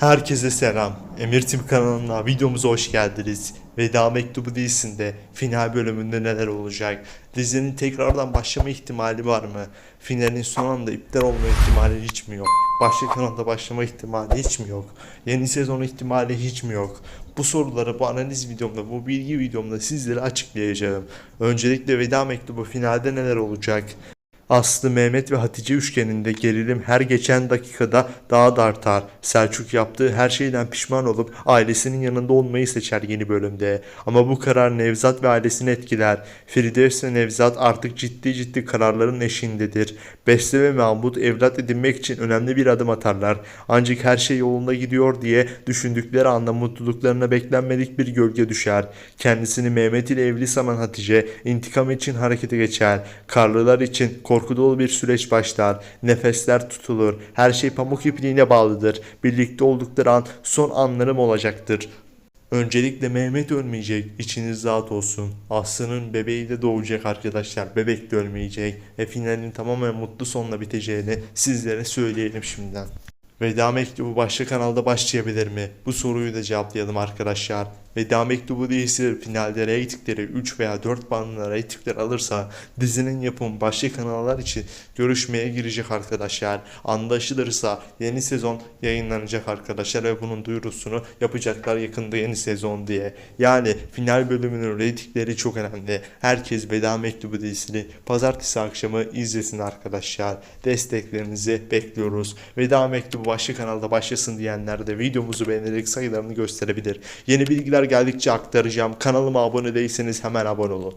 Herkese selam. Emir Tim kanalına videomuza hoş geldiniz. Veda Mektubu dizisinde final bölümünde neler olacak? Dizinin tekrardan başlama ihtimali var mı? Finalin son anda iptal olma ihtimali hiç mi yok? Başka kanalda başlama ihtimali hiç mi yok? Yeni sezon ihtimali hiç mi yok? Bu soruları bu analiz videomda, bu bilgi videomda sizlere açıklayacağım. Öncelikle Veda Mektubu finalde neler olacak? Aslı, Mehmet ve Hatice üçgeninde gerilim her geçen dakikada daha da artar. Selçuk yaptığı her şeyden pişman olup ailesinin yanında olmayı seçer yeni bölümde. Ama bu karar Nevzat ve ailesini etkiler. Firdevs ve Nevzat artık ciddi ciddi kararların eşiğindedir. Beste ve Mahmut evlat edinmek için önemli bir adım atarlar. Ancak her şey yolunda gidiyor diye düşündükleri anda mutluluklarına beklenmedik bir gölge düşer. Kendisini Mehmet ile evli sanan Hatice intikam için harekete geçer. Karlılar için korku dolu bir süreç başlar. Nefesler tutulur. Her şey pamuk ipliğine bağlıdır. Birlikte oldukları an son anlarım olacaktır. Öncelikle Mehmet ölmeyecek. İçiniz rahat olsun. Aslı'nın bebeği de doğacak arkadaşlar. Bebek de ölmeyecek. Ve finalin tamamen mutlu sonla biteceğini sizlere söyleyelim şimdiden. Veda mektubu başka kanalda başlayabilir mi? Bu soruyu da cevaplayalım arkadaşlar. Veda mektubu dizisi finalde reytingleri 3 veya 4 bandına reytingler alırsa dizinin yapımı başka kanallar için görüşmeye girecek arkadaşlar. Anlaşılırsa yeni sezon yayınlanacak arkadaşlar ve bunun duyurusunu yapacaklar yakında yeni sezon diye. Yani final bölümünün reytingleri çok önemli. Herkes Veda Mektubu dizisini pazartesi akşamı izlesin arkadaşlar. Desteklerinizi bekliyoruz. Veda Mektubu başka kanalda başlasın diyenler de videomuzu beğenerek sayılarını gösterebilir. Yeni bilgiler geldikçe aktaracağım. Kanalıma abone değilseniz hemen abone olun.